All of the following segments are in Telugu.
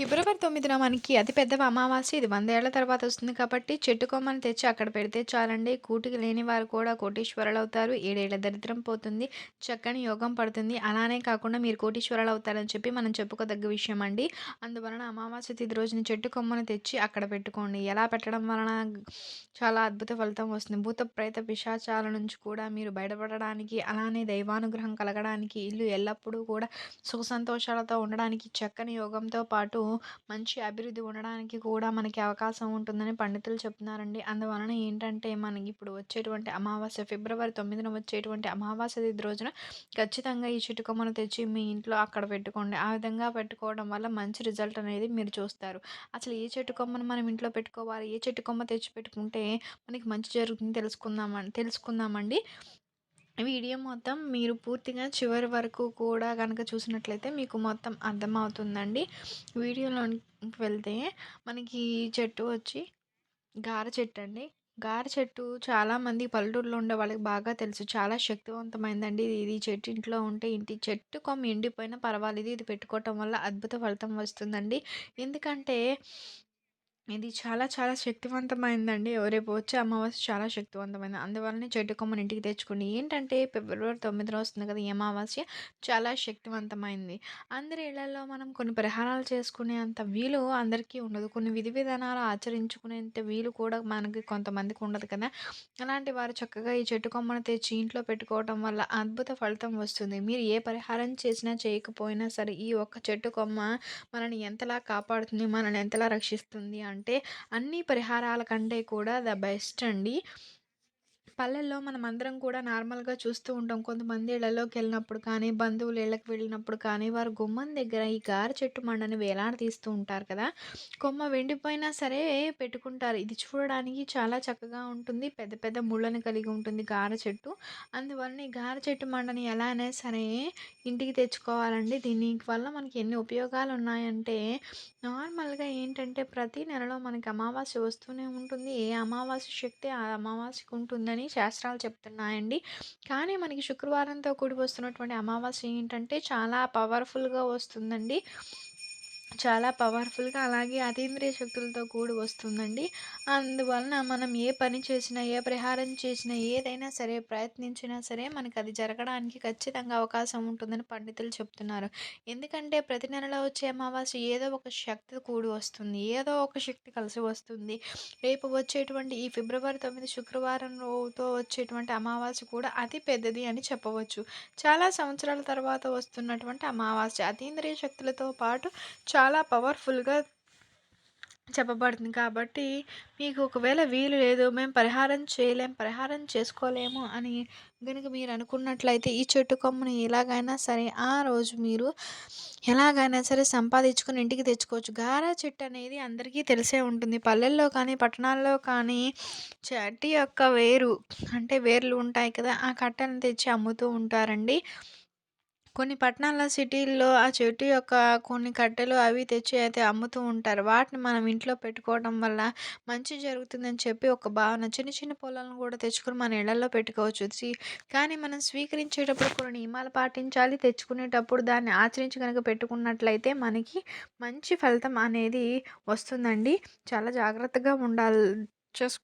ఫిబ్రవరి తొమ్మిదిన మనకి అతిపెద్ద అమావాస్య. ఇది వందేళ్ళ తర్వాత వస్తుంది కాబట్టి చెట్టు కొమ్మని తెచ్చి అక్కడ పెడితే చాలండి. కూటికి లేని వారు కూడా కోటీశ్వరులు అవుతారు ఏడేళ్ళ దరిద్రం పోతుంది. చక్కని యోగం పడుతుంది. అలానే కాకుండా మీరు కోటీశ్వరులు అవుతారని చెప్పి మనం చెప్పుకోదగ్గ విషయం అండి అందువలన అమావాస్య తిది రోజున చెట్టు కొమ్మను తెచ్చి అక్కడ పెట్టుకోండి. ఎలా పెట్టడం వలన చాలా అద్భుత ఫలితం వస్తుంది. భూత ప్రేత పిశాచాల నుంచి కూడా మీరు బయటపడడానికి అలానే దైవానుగ్రహం కలగడానికి ఇల్లు ఎల్లప్పుడూ కూడా సుఖ సంతోషాలతో ఉండడానికి చక్కని యోగంతో పాటు మంచి అభివృద్ధి ఉండడానికి కూడా మనకి అవకాశం ఉంటుందని పండితులు చెప్తున్నారండి. అందువలన ఏంటంటే మనకి ఇప్పుడు వచ్చేటువంటి అమావాస్య ఫిబ్రవరి తొమ్మిదిన వచ్చేటువంటి అమావాస్య తిథి రోజున ఖచ్చితంగా ఈ చిటుకమ్మను తెచ్చి మీ ఇంట్లో అక్కడ పెట్టుకోండి. ఆ విధంగా పెట్టుకోవడం వల్ల మంచి రిజల్ట్ అనేది మీరు చూస్తారు. అసలు ఏ చెట్టు కొమ్మను మనం ఇంట్లో పెట్టుకోవాలి? ఏ చెట్టు కొమ్మ తెచ్చి పెట్టుకుంటే మనకి మంచి జరుగుతుంది తెలుసుకుందామని తెలుసుకుందామండి. వీడియో మొత్తం మీరు పూర్తిగా చివరి వరకు కూడా కనుక చూసినట్లయితే మీకు మొత్తం అర్థమవుతుందండి. వీడియోలోకి వెళ్తే మనకి చెట్టు వచ్చి గార చెట్టు అండి గార చెట్టు చాలామంది పల్లెటూరులో ఉండే వాళ్ళకి బాగా తెలుసు. చాలా శక్తివంతమైందండి ఇది చెట్టు ఇంట్లో ఉంటే ఇంటి చెట్టు కొమ్మ ఎండిపోయినా పర్వాలేదు. ఇది పెట్టుకోవటం వల్ల అద్భుత ఫలితం వస్తుందండి. ఎందుకంటే ఇది చాలా చాలా శక్తివంతమైందండి. రేపు వచ్చే అమావాస్య చాలా శక్తివంతమైంది. అందువల్లనే చెట్టు కొమ్మని ఇంటికి తెచ్చుకోండి ఏంటంటే ఫిబ్రవరి తొమ్మిదిలో వస్తుంది కదా ఈ అమావాస్య చాలా శక్తివంతమైంది. అందరి ఇళ్ళలో మనం కొన్ని పరిహారాలు చేసుకునే అంత వీలు అందరికీ ఉండదు. కొన్ని విధి విధానాలు ఆచరించుకునేంత వీలు కూడా మనకి కొంతమందికి ఉండదు కదా. అలాంటి వారు చక్కగా ఈ చెట్టు కొమ్మను తెచ్చి ఇంట్లో పెట్టుకోవడం వల్ల అద్భుత ఫలితం వస్తుంది. మీరు ఏ పరిహారం చేసినా చేయకపోయినా సరే ఈ ఒక్క చెట్టు కొమ్మ మనల్ని ఎంతలా కాపాడుతుంది మనల్ని ఎంతలా రక్షిస్తుంది అంటే అంటే అన్ని పరిహారాల కంటే కూడా ద బెస్ట్ అండి. పల్లెల్లో మనం అందరం కూడా నార్మల్గా చూస్తూ ఉంటాం. కొంతమంది ఇళ్ళలోకి వెళ్ళినప్పుడు కానీ బంధువులు ఇళ్ళకి వెళ్ళినప్పుడు కానీ వారు గుమ్మం దగ్గర ఈ గారి చెట్టు మండని తీస్తూ ఉంటారు కదా! కొమ్మ వెండిపోయినా సరే పెట్టుకుంటారు. ఇది చూడడానికి చాలా చక్కగా ఉంటుంది. పెద్ద పెద్ద ముళ్ళను కలిగి ఉంటుంది గార చెట్టు. అందువలన ఈ గార చెట్టు మండని ఎలా అయినా సరే ఇంటికి తెచ్చుకోవాలండి. దీని వల్ల మనకి ఎన్ని ఉపయోగాలు ఉన్నాయంటే నార్మల్గా ఏంటంటే ప్రతి నెలలో మనకి అమావాస్య వస్తూనే ఉంటుంది. ఏ అమావాస్య శక్తి ఆ అమావాస్యకు ఉంటుందని శాస్త్రాలు చెప్తున్నాయండి. కానీ మనకి శుక్రవారంతో కూడి వస్తున్నటువంటి అమావాస్య ఏంటంటే చాలా పవర్ఫుల్గా వస్తుందండి. చాలా పవర్ఫుల్గా అలాగే అతీంద్రియ శక్తులతో కూడి వస్తుందండి. అందువలన మనం ఏ పని చేసినా ఏ పరిహారం చేసినా ఏదైనా సరే ప్రయత్నించినా సరే మనకి అది జరగడానికి ఖచ్చితంగా అవకాశం ఉంటుందని పండితులు చెప్తున్నారు. ఎందుకంటే ప్రతి నెలలో వచ్చే అమావాస్య ఏదో ఒక శక్తి కూడి వస్తుంది ఏదో ఒక శక్తి కలిసి వస్తుంది. రేపు వచ్చేటువంటి ఈ ఫిబ్రవరి తొమ్మిది శుక్రవారం రోజుతో వచ్చేటువంటి అమావాస్య కూడా అతి పెద్దది అని చెప్పవచ్చు. చాలా సంవత్సరాల తర్వాత వస్తున్నటువంటి అమావాస్య అతీంద్రియ శక్తులతో పాటు చాలా చాలా పవర్ఫుల్గా చెప్పబడుతుంది కాబట్టి మీకు ఒకవేళ వీలు లేదు మేము పరిహారం చేయలేం పరిహారం చేసుకోలేము అని కనుక మీరు అనుకున్నట్లయితే ఈ చెట్టు కొమ్మని ఎలాగైనా సరే ఆ రోజు మీరు ఎలాగైనా సరే సంపాదించుకుని ఇంటికి తెచ్చుకోవచ్చు. గారా చెట్టు అనేది అందరికీ తెలిసే ఉంటుంది. పల్లెల్లో కానీ పట్టణాల్లో కానీ చెట్టు యొక్క వేరు అంటే వేర్లు ఉంటాయి కదా ఆ కట్టెలను తెచ్చి అమ్ముతూ ఉంటారండి. కొన్ని పట్టణాల్లో సిటీల్లో ఆ చెట్టు యొక్క కొన్ని కట్టెలు అవి తెచ్చి అయితే అమ్ముతూ ఉంటారు. వాటిని మనం ఇంట్లో పెట్టుకోవడం వల్ల మంచి జరుగుతుందని చెప్పి ఒక భావన. చిన్న చిన్న పొలాలను కూడా తెచ్చుకొని మన ఇళ్ళలో పెట్టుకోవచ్చు. కానీ మనం స్వీకరించేటప్పుడు కొన్ని నియమాలు పాటించాలి. తెచ్చుకునేటప్పుడు దాన్ని ఆచరించి కనుక పెట్టుకున్నట్లయితే మనకి మంచి ఫలితం అనేది వస్తుందండి. చాలా జాగ్రత్తగా ఉండాలి చేసు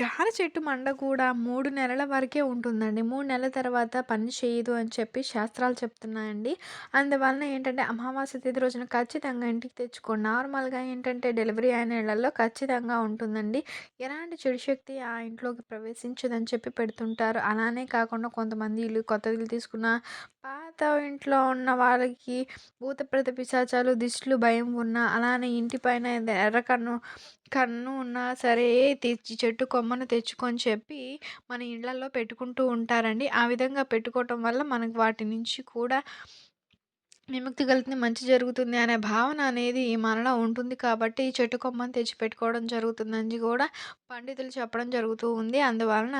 గార చెట్టు మండ కూడా మూడు నెలల వరకే ఉంటుందండి. మూడు నెలల తర్వాత పని చేయదు అని చెప్పి శాస్త్రాలు చెప్తున్నాయండి. అందువలన ఏంటంటే అమావాస్య తిథి రోజున ఖచ్చితంగా ఇంటికి తెచ్చుకోండి. నార్మల్గా ఏంటంటే డెలివరీ అయిన ఇళ్ళలో ఖచ్చితంగా ఉంటుందండి. ఎలాంటి చెడు శక్తి ఆ ఇంట్లోకి ప్రవేశించదని చెప్పి పెడుతుంటారు. అలానే కాకుండా కొంతమంది ఇల్లు కొత్త ఇల్లు తీసుకున్న పాత ఇంట్లో ఉన్న వాళ్ళకి భూత ప్రేత పిశాచాలు దిష్టిలు భయం ఉన్న అలానే ఇంటి పైన ఎర్ర కన్ను ఉన్నా సరే తెచ్చి చెట్టు కొమ్మను తెచ్చుకొని చెప్పి మన ఇళ్ళలో పెట్టుకుంటూ ఉంటారండి. ఆ విధంగా పెట్టుకోవటం వల్ల మనకు వాటి నుంచి కూడా విముక్తి కలిగితే మంచి జరుగుతుంది అనే భావన అనేది మనలో ఉంటుంది కాబట్టి ఈ చెట్టు కొమ్మని తెచ్చిపెట్టుకోవడం జరుగుతుందని కూడా పండితులు చెప్పడం జరుగుతూ ఉంది. అందువలన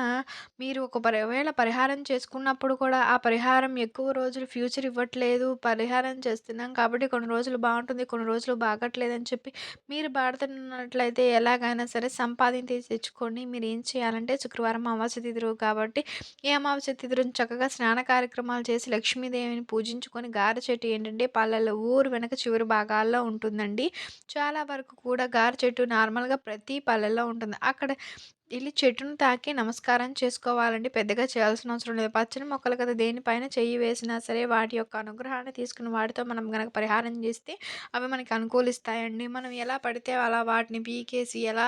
మీరు ఒక పరి ఒకవేళ పరిహారం చేసుకున్నప్పుడు కూడా ఆ పరిహారం ఎక్కువ రోజులు ఫ్యూచర్ ఇవ్వట్లేదు. పరిహారం చేస్తున్నాం కాబట్టి కొన్ని రోజులు బాగుంటుంది కొన్ని రోజులు బాగట్లేదని చెప్పి మీరు బాడుతున్నట్లయితే ఎలాగైనా సరే సంపాదించి తెచ్చుకొని మీరు ఏం చేయాలంటే శుక్రవారం అమావాస్య తిదురు కాబట్టి ఈ అమావాస్య తిదురుని చక్కగా స్నాన కార్యక్రమాలు చేసి లక్ష్మీదేవిని పూజించుకొని గారె చెట్టు ఏంటంటే పల్లెల్లో ఊరు వెనక చివరి భాగాల్లో ఉంటుందండి. చాలా వరకు కూడా గారు చెట్టు నార్మల్‌గా ప్రతి పల్లెల్లో ఉంటుంది. అక్కడ వెళ్ళి చెట్టును తాకి నమస్కారం చేసుకోవాలండి. పెద్దగా చేయాల్సిన అవసరం లేదు. పచ్చని మొక్కలు కదా దేనిపైన చెయ్యి వేసినా సరే వాటి యొక్క అనుగ్రహాన్ని తీసుకుని వాటితో మనం గనక పరిహారం చేస్తే అవి మనకి అనుకూలిస్తాయండి. మనం ఎలా పడితే అలా వాటిని పీకేసి ఎలా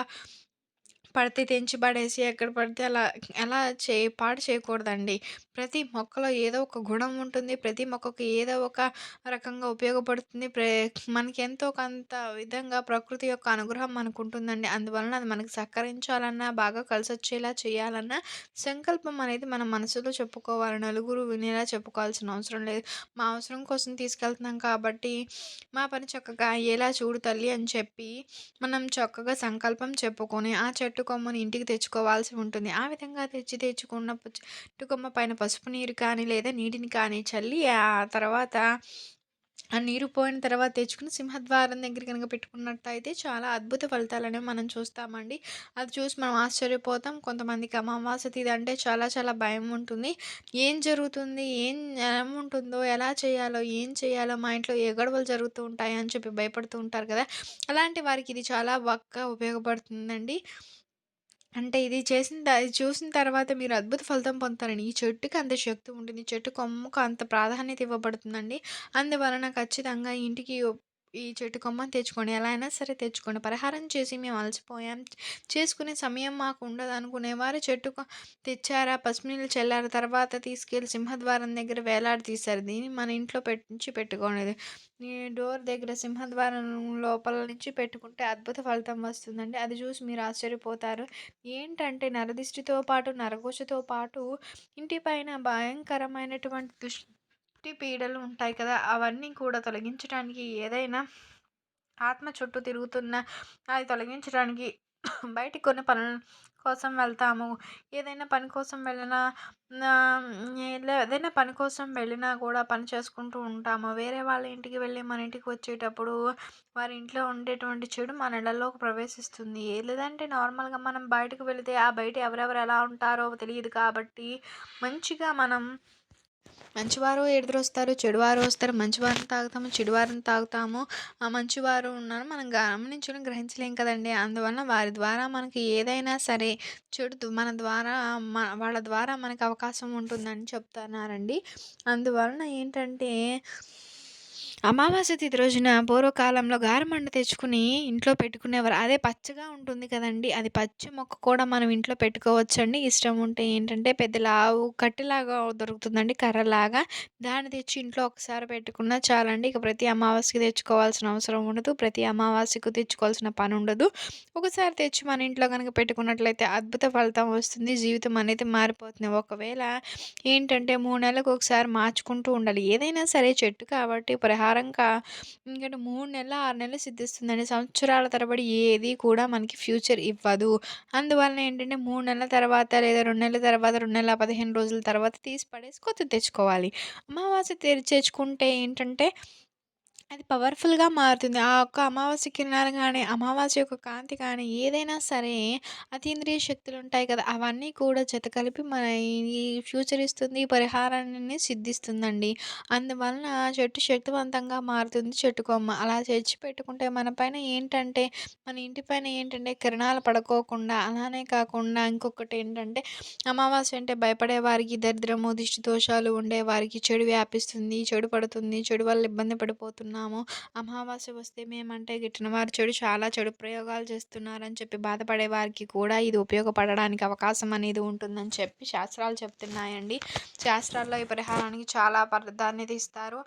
పడితే తెంచి పడేసి ఎక్కడ పడితే అలా అలా చే పాడు చేయకూడదండి. ప్రతి మొక్కలో ఏదో ఒక గుణం ఉంటుంది. ప్రతి మొక్కకు ఏదో ఒక రకంగా ఉపయోగపడుతుంది. ప్రే మనకి ఎంతో కొంత విధంగా ప్రకృతి యొక్క అనుగ్రహం మనకు ఉంటుందండి అందువలన అది మనకు సహకరించాలన్నా, బాగా కలిసి వచ్చేలా చేయాలన్నా సంకల్పం అనేది మన మనసులో చెప్పుకోవాలి. నలుగురు వినేలా చెప్పుకోవాల్సిన అవసరం లేదు. మా అవసరం కోసం తీసుకెళ్తున్నాం కాబట్టి మా పని చక్కగా అయ్యేలా చూడు తల్లి అని చెప్పి మనం చక్కగా సంకల్పం చెప్పుకొని ఆ చెట్టు కొమ్మని ఇంటికి తెచ్చుకోవాల్సి ఉంటుంది. ఆ విధంగా తెచ్చి తెచ్చుకున్న ప పైన పసుపు నీరు కానీ లేదా నీటిని కానీ చల్లి ఆ తర్వాత ఆ నీరు పోయిన తర్వాత తెచ్చుకుని సింహద్వారం దగ్గర గనుక పెట్టుకున్నట్టయితే చాలా అద్భుత ఫలితాలనేవి మనం చూస్తామండి. అది చూసి మనం ఆశ్చర్యపోతాం. కొంతమందికి అమావాస్య తిథి అంటే చాలా చాలా భయం ఉంటుంది. ఏం జరుగుతుంది? ఏం ఏముంటుందో? ఎలా చేయాలో? ఏం చేయాలో? మా ఇంట్లో ఏ గొడవలు జరుగుతూ ఉంటాయి అని చెప్పి భయపడుతూ ఉంటారు కదా! అలాంటి వారికి ఇది చాలా బాగా ఉపయోగపడుతుందండి. అంటే ఇది చేసిన త ఇది చూసిన తర్వాత మీరు అద్భుత ఫలితం పొందుతారని ఈ చెట్టుకి అంత శక్తి ఉంటుంది. ఈ చెట్టు కొమ్మకు అంత ప్రాధాన్యత ఇవ్వబడుతుందండి. అందువలన ఖచ్చితంగా ఇంటికి ఈ చెట్టు కొమ్మని తెచ్చుకోండి. ఎలా అయినా సరే తెచ్చుకోండి. పరిహారం చేసి మేము అలసిపోయాం. చేసుకునే సమయం మాకు ఉండదనుకునేవారు చెట్టు తెచ్చారా, పసుపు చల్లారు తర్వాత తీసుకెళ్ళి సింహద్వారం దగ్గర వేలాడదీశారు. దీన్ని మన ఇంట్లో పెట్టించి పెట్టుకోండి. ఈ డోర్ దగ్గర సింహద్వారం లోపల నుంచి పెట్టుకుంటే అద్భుత ఫలితం వస్తుందండి. అది చూసి మీరు ఆశ్చర్యపోతారు. ఏంటంటే నరదిష్టితో పాటు, నరఘోషతో పాటు ఇంటి పైన భయంకరమైనటువంటి దుష్ పీడలు ఉంటాయి కదా! అవన్నీ కూడా తొలగించడానికి ఏదైనా ఆత్మ చుట్టూ తిరుగుతున్న అది తొలగించడానికి బయటికి కొన్ని పనుల కోసం వెళ్తాము. ఏదైనా పని కోసం వెళ్ళినా ఏదైనా పని కోసం వెళ్ళినా కూడా పని చేసుకుంటూ ఉంటాము. వేరే వాళ్ళ ఇంటికి వెళ్ళి మన ఇంటికి వచ్చేటప్పుడు వారి ఇంట్లో ఉండేటువంటి చెడు మన ఇళ్ళలోకి ప్రవేశిస్తుంది. లేదంటే నార్మల్‌గా మనం బయటకు వెళితే ఆ బయట ఎవరెవరు ఎలా ఉంటారో తెలియదు కాబట్టి మంచిగా మనం మంచివారు ఎదురొస్తారు. చెడువారు వస్తారు. మంచివారిని తాగుతాము. చెడువారిని తాగుతాము. ఆ మంచివారు ఉన్నారు మనం గమనించడం గ్రహించలేం కదండీ! అందువలన వారి ద్వారా మనకి ఏదైనా సరే చెడు మన ద్వారా వాళ్ళ ద్వారా మనకు అవకాశం ఉంటుందని చెప్తున్నారండి. అందువలన ఏంటంటే అమావాస్య తిథి రోజున పూర్వకాలంలో గారమండ తెచ్చుకుని ఇంట్లో పెట్టుకునేవారు. అదే పచ్చగా ఉంటుంది కదండీ! అది పచ్చి మొక్క కూడా మనం ఇంట్లో పెట్టుకోవచ్చండి. ఇష్టం ఉంటే ఏంటంటే పెద్ద లావు కట్టెలాగా దొరుకుతుందండి కర్రలాగా. దాన్ని తెచ్చి ఇంట్లో ఒకసారి పెట్టుకున్నా చాలండి. ఇక ప్రతి అమావాస్యకి తెచ్చుకోవాల్సిన అవసరం ఉండదు. ప్రతి అమావాస్యకు తెచ్చుకోవాల్సిన పని ఉండదు. ఒకసారి తెచ్చి మన ఇంట్లో కనుక పెట్టుకున్నట్లయితే అద్భుత ఫలితం వస్తుంది. జీవితం అనేది మారిపోతుంది. ఒకవేళ ఏంటంటే మూడు నెలలకు ఒకసారి మార్చుకుంటూ ఉండాలి. ఏదైనా సరే చెట్టు కాబట్టి ప్రహా కా ఎందుకంటే 3 నెలలు, ఆరు నెలలు సిద్ధిస్తుందండి. సంవత్సరాల తరబడి ఏది కూడా మనకి ఫ్యూచర్ ఇవ్వదు. అందువలన ఏంటంటే మూడు నెలల తర్వాత లేదా రెండు నెలల తర్వాత, రెండు నెలల 15 రోజుల తర్వాత తీసి పడేసి కొత్త తెచ్చుకోవాలి. అమావాస్య తె తెచ్చుకుంటే ఏంటంటే అది పవర్‌ఫుల్‌గా మారుతుంది. ఆ ఒక్క అమావాస్య కిరణాలు గాని, అమావాస్య యొక్క కాంతి కానీ ఏదైనా సరే అతీంద్రియ శక్తులు ఉంటాయి కదా! అవన్నీ కూడా జత కలిపి మన ఈ ఫ్యూచర్ ఇస్తుంది. ఈ పరిహారాన్ని సిద్ధిస్తుందండి. అందువలన చెట్టు శక్తివంతంగా మారుతుంది చెట్టు కొమ్మ. అలా తెచ్చి పెట్టుకుంటే మన పైన ఏంటంటే మన ఇంటి పైన ఏంటంటే కిరణాలు పడుకోకుండా అలానే కాకుండా ఇంకొకటి ఏంటంటే అమావాస్య అంటే భయపడే వారికి దరిద్రము, దిష్టి దోషాలు ఉండే వారికి చెడు వ్యాపిస్తుంది. చెడు పడుతుంది. చెడు వల్ల ఇబ్బంది చేస్తున్నాము అమావాస్య వస్తే మేమంటే గిట్టిన వారు చెడు చాలా చెడు ప్రయోగాలు చేస్తున్నారని చెప్పి బాధపడే వారికి కూడా ఇది ఉపయోగపడడానికి అవకాశం అనేది ఉంటుందని చెప్పి శాస్త్రాలు చెప్తున్నాయండి. శాస్త్రాల్లో ఈ పరిహారానికి చాలా ప్రాధాన్యత ఇస్తారు.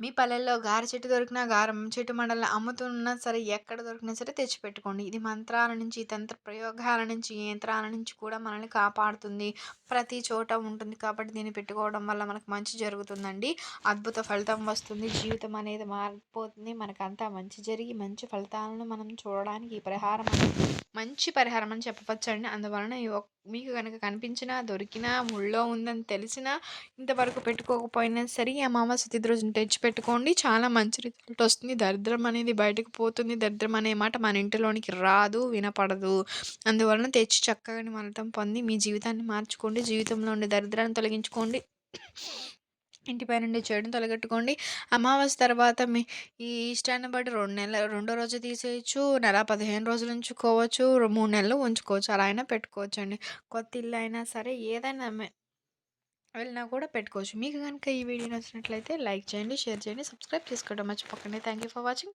మీ పల్లెల్లో గారె చెట్టు దొరికినా, గారం చెట్టు మండలం అమ్ముతున్నా సరే ఎక్కడ దొరికినా సరే తెచ్చిపెట్టుకోండి. ఇది మంత్రాల నుంచి, తంత్ర ప్రయోగాల నుంచి, యంత్రాల నుంచి కూడా మనల్ని కాపాడుతుంది. ప్రతి చోట ఉంటుంది కాబట్టి దీన్ని పెట్టుకోవడం వల్ల మనకు మంచి జరుగుతుందండి. అద్భుత ఫలితం వస్తుంది. జీవితం అనేది మారిపోతుంది. మనకంతా మంచి జరిగి మంచి ఫలితాలను మనం చూడడానికి ఈ పరిహారం అనేది మంచి పరిహారం అని చెప్పవచ్చండి. అందువలన ఈ మీకు కనుక కనిపించినా, దొరికినా, ముళ్ళో ఉందని తెలిసినా, ఇంతవరకు పెట్టుకోకపోయినా సరే, ఈ అమావాస్య తిథి రోజున తెచ్చిపెట్టుకోండి. చాలా మంచి రిజల్ట్ వస్తుంది. దరిద్రం అనేది బయటకు పోతుంది. దరిద్రం అనే మాట మన ఇంటిలోనికి రాదు, వినపడదు. అందువలన తెచ్చి చక్కగా నిమర్తం పొంది మీ జీవితాన్ని మార్చుకోండి. జీవితంలో ఉండే దరిద్రాన్ని తొలగించుకోండి. ఇంటిపై నుండి చేయడం తొలగట్టుకోండి. అమావాస్య తర్వాత మీ ఈ ఇష్టాన్ని బట్టి రెండు నెలల రెండో రోజు తీసేయచ్చు నెల 15 రోజులు ఉంచుకోవచ్చు. మూడు నెలలు ఉంచుకోవచ్చు. అలా అయినా పెట్టుకోవచ్చండి. కొత్త ఇల్లు అయినా సరే ఏదైనా మే వెళ్ళినా కూడా పెట్టుకోవచ్చు. మీకు కనుక ఈ వీడియో నచ్చినట్లయితే లైక్ చేయండి, షేర్ చేయండి, సబ్స్క్రైబ్ చేసుకోవడం మర్చిపోకండి. Thank you for watching.